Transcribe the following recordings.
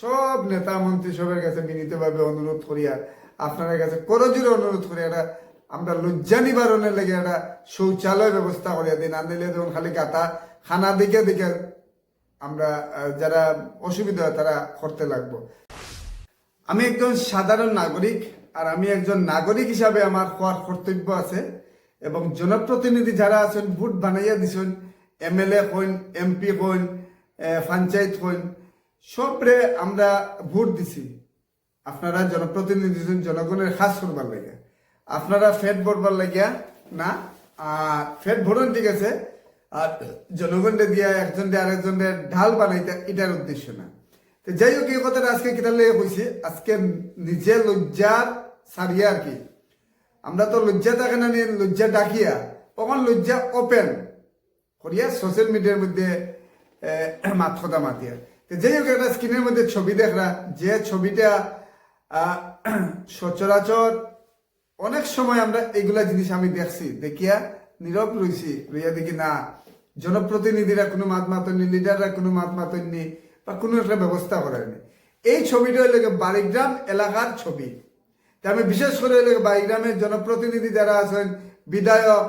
সব নেতা মন্ত্রী সবের কাছে বিনীতভাবে অনুরোধ করি আর আপনার কাছে করজোরে অনুরোধ করি এটা আমরা লজ্জা নিবারণের লেগে একটা শৌচালয় ব্যবস্থা করিয়া দিন। আনলে যেমন খালি কাতা খানা দিকে দিকে আমরা যারা অসুবিধা হয় তারা করতে লাগবো। আমি একজন সাধারণ নাগরিক আর আমি একজন নাগরিক হিসাবে আমার হওয়ার কর্তব্য আছে এবং জনপ্রতিনিধি যারা আছেন ভোট বানাইয়া দিছেন এমএলএ কইন এমপি আহ, পঞ্চায়েত কইন সবরে আমরা ভোট দিছি। আপনারা জনপ্রতিনিধি জনগণের খাস করবার লাগে আপনারা ফেট ভরবার লাগিয়া না ফেট ভরুন ঠিক আছে আর জনগণে দিয়া একজন দিয়ে আরেকজনের ঢাল বানাইতে এটার উদ্দেশ্য না। তো যাই হোক এই কথাটা আজকে কিতার লেগে কইছি আজকে নিজে লজ্জার সারিয়া আর কি। আমরা তো লজ্জা থাকে না নিয়ে লজ্জা ডাকিয়া। তখন লজ্জা ওপেন করিয়া সোশ্যাল মিডিয়ার মধ্যে আহ, মাত কথা মাতিয়া যাই হোক, একটা স্ক্রিনের মধ্যে ছবি দেখরা যে ছবিটা সচরাচর অনেক সময় আমরা এগুলা জিনিস আমি দেখছি, দেখিয়া নীরব রইছি, রইয়া দেখি, না, জনপ্রতিনিধিরা কোনো মাত মাতননি লিডাররা কোনো মাত মাতননি বা কোনো একটা ব্যবস্থা করেনি এই ছবিটা হইলে বাড়িগ্রাম এলাকার ছবি। তা আমি বিশেষ করে হইলে বাড়িগ্রামের জনপ্রতিনিধি যারা আছেন, বিধায়ক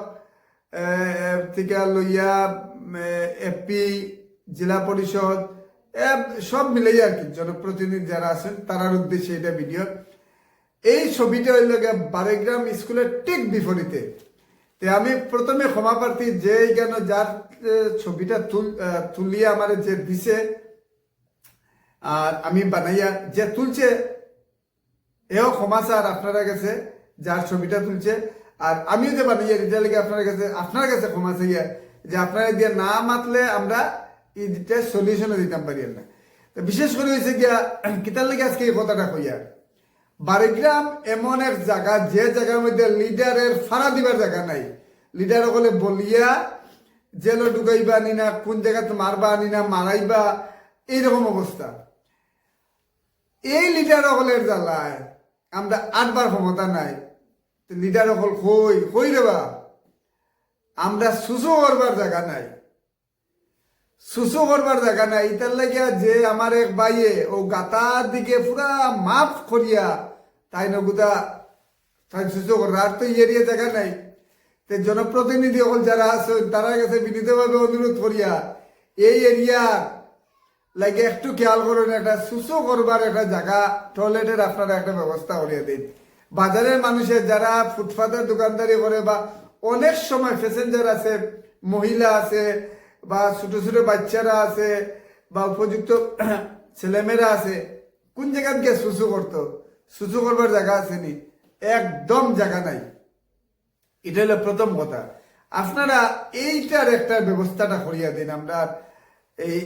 থেকে লইয়া এপি জেলা পরিষদ সব মিলেই আর কি, জনপ্রতিনিধি যারা আছেন, তারার উদ্দেশ্যে এটা ভিডিও এই ছবিটা হইল বারেগ্রাম স্কুলের ঠিক বিপরীতে। তে আমি প্রথমে ক্ষমা প্রার্থী যে কেন যার ছবিটা তুলিয়ে আমার যে দিছে, আর আমি বানাইয়া যে তুলছে, এও ক্ষমা স্যার আপনারা কাছে যার ছবিটা তুলছে। আর আমিও যে বানাইয়া এটা লেগে আপনার কাছে আপনার কাছে ক্ষমা চাইয়া, যে আপনারা দিয়ে না মাতলে আমরা এইটা সলিউশনও দিতাম পারি না তো বিশেষ করে হয়েছে গিয়া, কিতার লেগে আজকে এই কথাটা কইয়া। বারিগ্রাম এমন এক জায়গা, যে জায়গার মধ্যে লিডারের ফাড়া দিবার জায়গা নাই। লিডার হলে বলিয়া জেলে ঢুকাইবা আনি না, কোন জায়গাতে মারবা আনি না, মারাইবা, এইরকম অবস্থা। এই লিডার হলের জ্বালায় আমরা আটবার ক্ষমতা নাই। লিডার হল কই? কই দেবা আমরা সুসু করবার জায়গা নাই। সুসু করবার জায়গা নাই। ইতার লাগিয়া যে আমার এক বাইয়ে ও গাতার দিকে পুরা মাফ করিয়া তাই নগুদা তাই সুসু কর আর তো এরিয়া জায়গা নাই। তে জনপ্রতিনিধি হল যারা আছে তারা কাছে বিনীতভাবে অনুরোধ করিয়া এই এরিয়ার লাগে একটু খেয়াল করুন, একটা সুসু করবার একটা জায়গা, টয়লেটের আপনারা একটা ব্যবস্থা করিয়া দিন। বাজারের মানুষের যারা ফুটপাতের দোকানদারি করে বা অনেক সময় প্যাসেঞ্জার আছে, মহিলা আছে বা ছোট ছোট বাচ্চারা আছে বা উপযুক্ত ছেলেমেয়েরা আছে, কোন জায়গাত গিয়ে সুসু করতো? সুসু করবার জায়গা আছে নি একদম জায়গা নাই। এটা হলো প্রথম কথা। আপনারা এইটার একটা ব্যবস্থাটা করিয়া দিন আমরা এই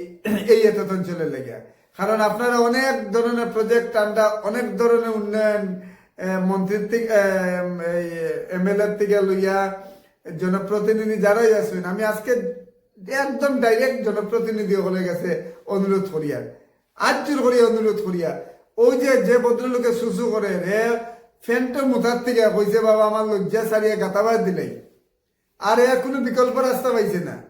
এই এত অঞ্চলের লেগে কারণ আপনারা অনেক ধরনের প্রজেক্ট আমরা অনেক ধরনের উন্নয়ন মন্ত্রীর থেকে এমএলএর থেকে লইয়া জনপ্রতিনিধি যারাই আসবেন আমি আজকে একদম ডাইরেক্ট জনপ্রতিনিধি হলে গেছে, অনুরোধ করিয়া। আজ জোর করিয়া অনুরোধ করিয়া। ওই যে যে ভদ্রলোকে সুসু করে, রে ফ্যানটা মুথার থেকে কইছে বাবা, আমার লজ্জা সারিয়া গাতাবাদ দিলেই। আর এর কোনো বিকল্প রাস্তা পাইছে না।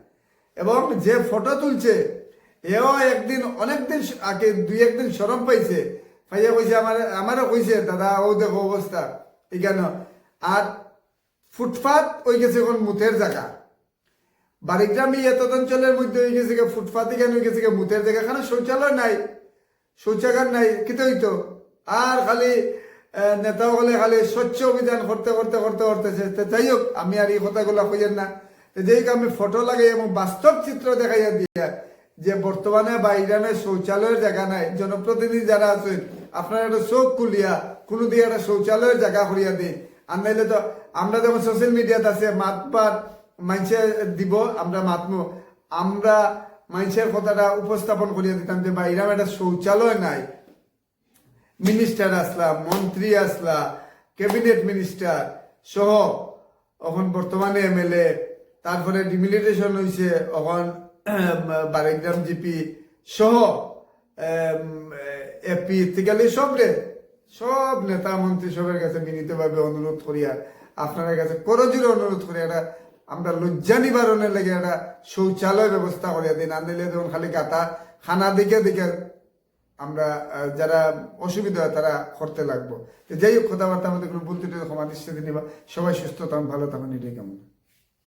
এবং যে ফটো তুলছে, এও একদিন অনেকদিন আগে, দুই একদিন সরম পাইছে। পাইয়া কইছে, আমার, আমারও কইছে, দাদা, ও দেখো অবস্থা। এখানে আর ফুটপাত ওই গেছে এখন মুথের জায়গা। বাড়িগ্রামে এত অঞ্চলের মধ্যে হয়ে গেছে ফুটপাত এখানে হয়ে গেছে মুথের জায়গা এখানে শৌচালয় নাই, শৌচাগার নাই কিতে হইতো আর খালি নেতা হলে খালি স্বচ্ছ অভিযান করতে করতে করতে করতেছে তো যাই হোক, আমি আর এই কথাগুলো কইয়েন না। তো যাই আমি ফটো লাগাই এবং বাস্তব চিত্র দেখাইয়া দিয়া যে বর্তমানে বাইরামে শৌচালয়ের জায়গা নাই, জনপ্রতিনিধি যারা আছেন আপনারা একটা চোখ খুলিয়া, কোনো দিয়ে একটা শৌচালয়ের জায়গা করিয়া দিন। আর নাইলে তো, আমরা যেমন সোশ্যাল মিডিয়াতে আছে, মাতবার মানুষে দিব, আমরা মাতমো। আমরা মানুষের কথাটা উপস্থাপন করিয়া দিতাম যে বাইরাম একটা শৌচালয় নাই। মিনিস্টার আসলা, মন্ত্রী আসলা, ক্যাবিনেট মিনিস্টার সহ এখন বর্তমানে এমএলএ তারপরে ডিমিলিটেশন হয়েছে এখন বারেগ্রাম জিপি সহ এপি থেকে সব রে সব নেতা মন্ত্রী সবের কাছে বিনীতভাবে অনুরোধ করিয়া আপনার কাছে করজোরে অনুরোধ করি একটা আমরা লজ্জা নিবারণের লেগে একটা শৌচালয় ব্যবস্থা করিয়া দিন। আনলে যেমন খালি কাতা খানা দিকে দিকে আমরা যারা অসুবিধা তারা করতে লাগবো। যাই হোক, কথাবার্তা আমাদের কোনো বলতে ক্ষমা দৃষ্টিতে নিবা। সবাই সুস্থ থাকুন, ভালো থাকুন, এটাই কেমন।